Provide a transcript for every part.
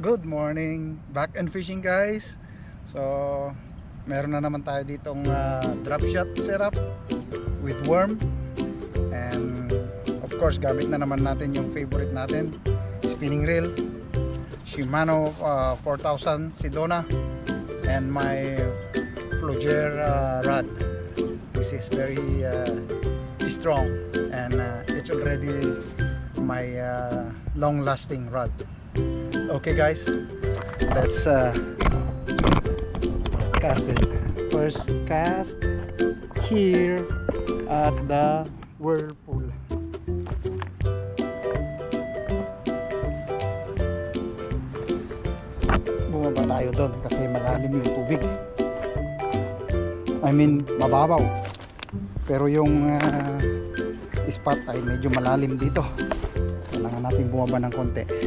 Good morning. Back and fishing guys. So, meron na naman tayo ditong ah, drop shot setup with worm. And of course, gamit na naman natin yung favorite natin, spinning reel. Shimano ah, 4000 Sedona and my Flogger ah, rod. This is very ah, strong and ah, it's already my ah, long lasting rod. Okay guys, let's uh, cast it. First cast here at the whirlpool. Bumaba tayo doon kasi malalim yung tubig. I mean, mababaw. Pero yung uh, spot ay medyo malalim dito. Kailangan natin bumaba ng konti.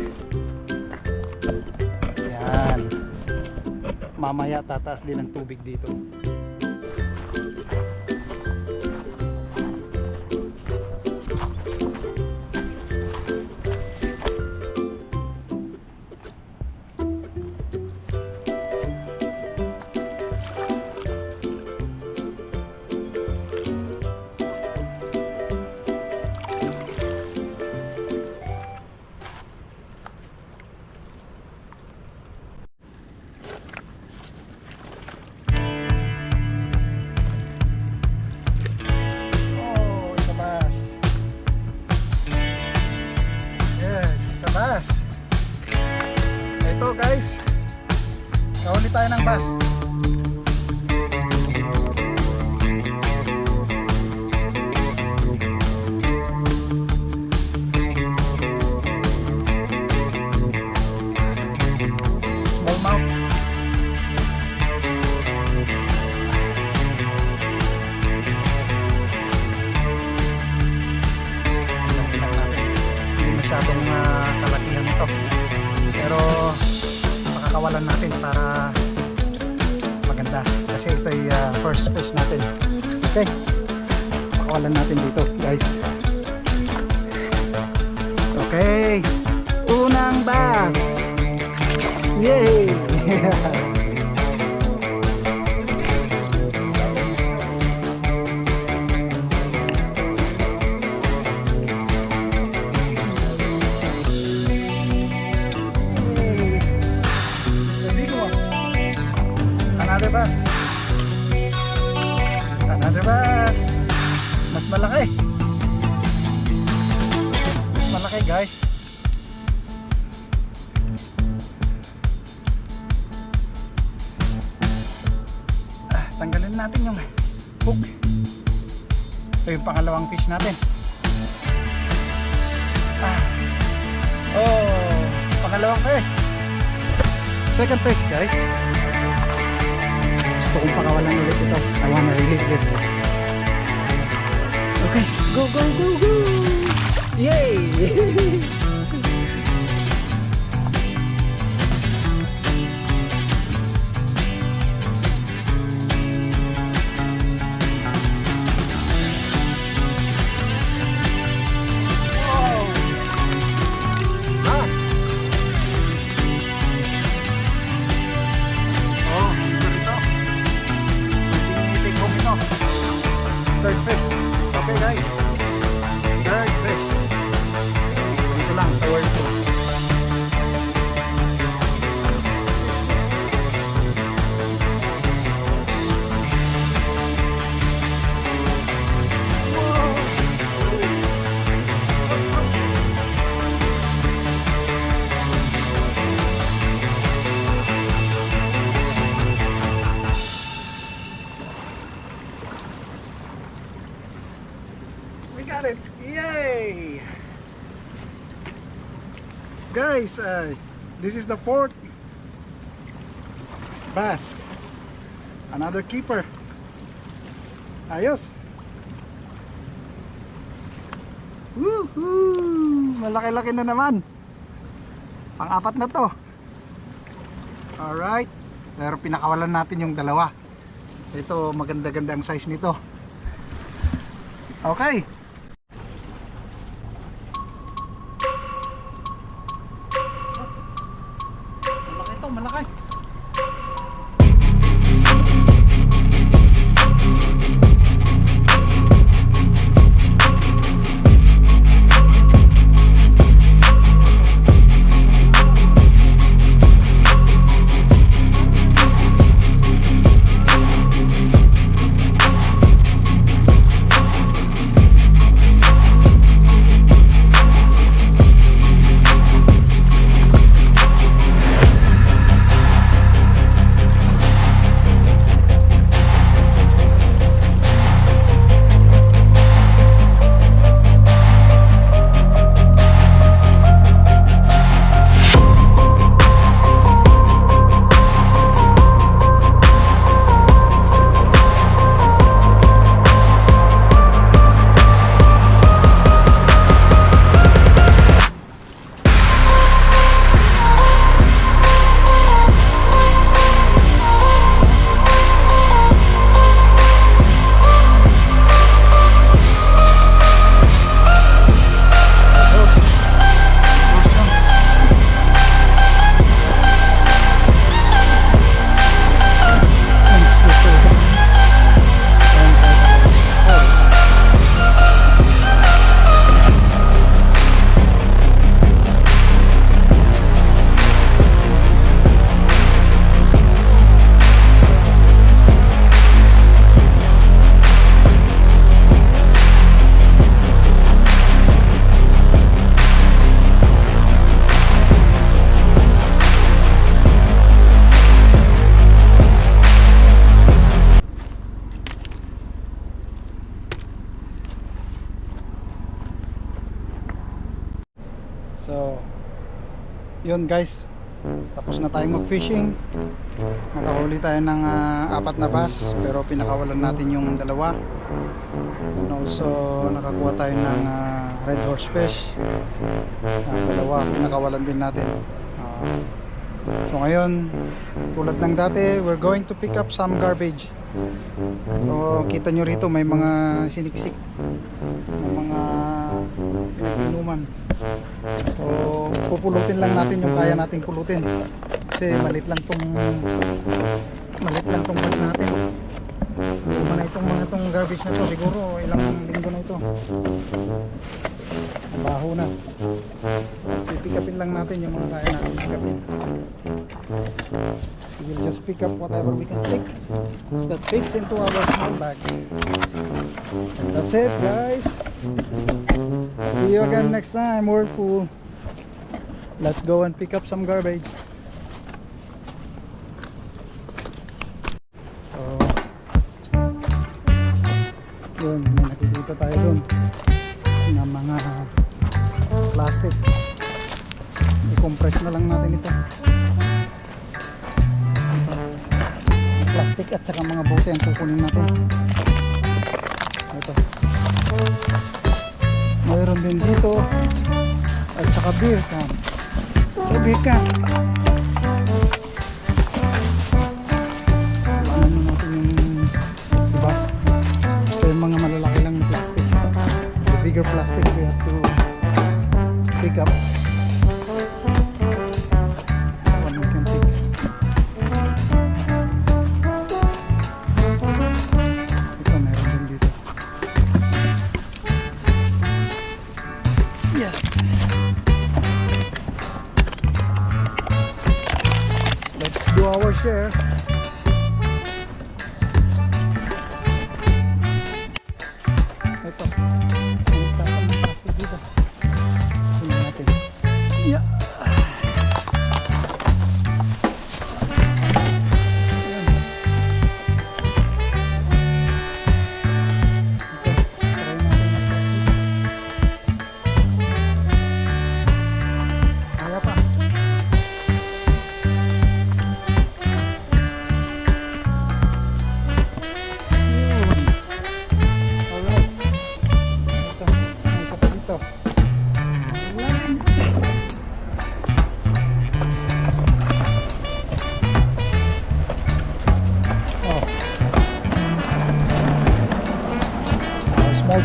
Yan. Mamaya tataas din ang tubig dito. Yay! natin yung hook. Ito yung pangalawang fish natin. Ah. Oh, pangalawang fish. Second fish, guys. Gusto kong pakawalan ulit ito. I wanna release this. Okay, go, go, go, go! Yay! Guys, uh, this is the fourth bass. Another keeper. Ayos! Woohoo! Malaki-laki na naman. Pang-apat na to. Alright. Pero pinakawalan natin yung dalawa. Ito, maganda-ganda ang size nito. Okay. So, yun guys. Tapos na tayong mag-fishing. Nakahuli tayo ng ah, apat na bass pero pinakawalan natin yung dalawa. And also nakakuha tayo ng ah, red horse fish. Ah, dalawa pinakawalan din natin. Ah, so ngayon, tulad ng dati, we're going to pick up some garbage. So kita nyo rito may mga siniksik. Mga pinag-inuman. So, pupulutin lang natin yung kaya nating pulutin. Kasi malit lang tong malit lang tong bag natin. Luma na itong mga tong garbage na to. Siguro ilang linggo na ito. Baho na. Pipikapin lang natin yung mga kaya natin pikapin. We will just pick up whatever we can take that fits into our small bag. And that's it guys. See you again next time, Whirlpool. Let's go and pick up some garbage. Na mga plastic. I-compress na lang natin ito. Plastic at saka mga bote ang kukunin natin. Ito. Mayroon din dito at saka beer can. Ito beer can. Let's do our share.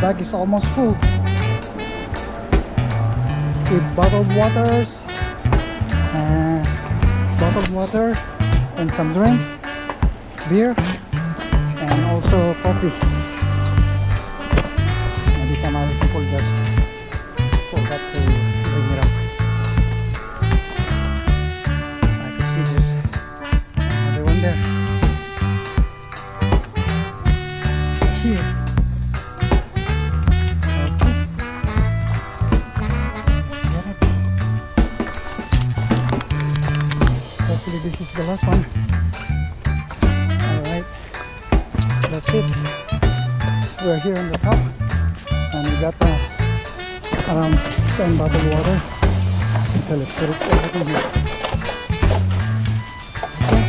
Bag is almost full with bottled waters bottled water and some drinks, beer, and also coffee. We're here on the top. And we got uh, around 10 bottled water. Okay, let's put it everything here. Okay.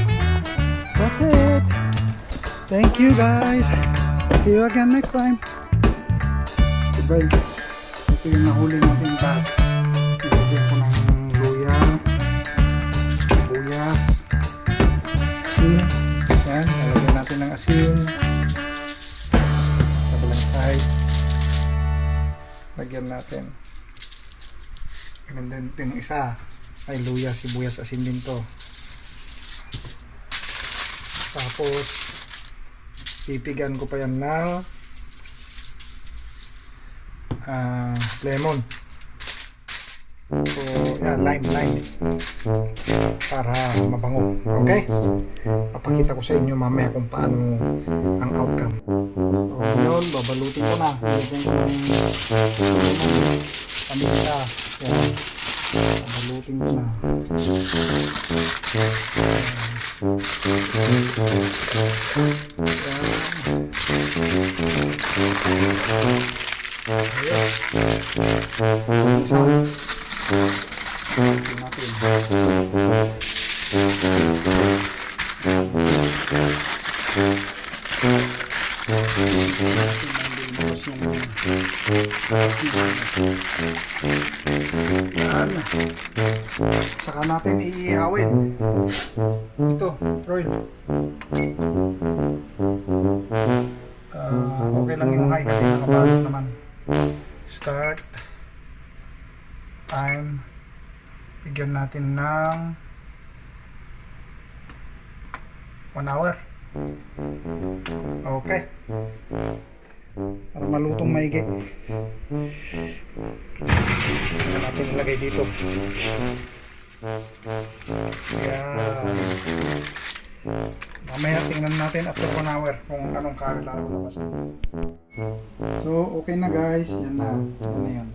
That's it. Thank you guys. See you again next time. So ito yung nahuli natin bass. Lagyan natin. And then yung isa ay luya, sibuyas, asin din to. Tapos, pipigan ko pa yan ng ah, lemon. So, yan, lime, lime. Para mabango. Okay? Papakita ko sa inyo mamaya kung paano ang outcome. So, yun, babalutin ko na. Lagyan ko ng paminta. Yan. Babalutin ko na. Ayan. Saka natin iihawin. Ito, Roy. Ah, okay lang yung high kasi nakabalot naman. Start. Time. Bigyan natin ng 1 hour. Okay. Para malutong maigi. Saka natin ilagay dito. Ayan. Mamaya tingnan natin after 1 hour kung anong curry lalabas. So, okay na guys. Yan na. Yan na yan.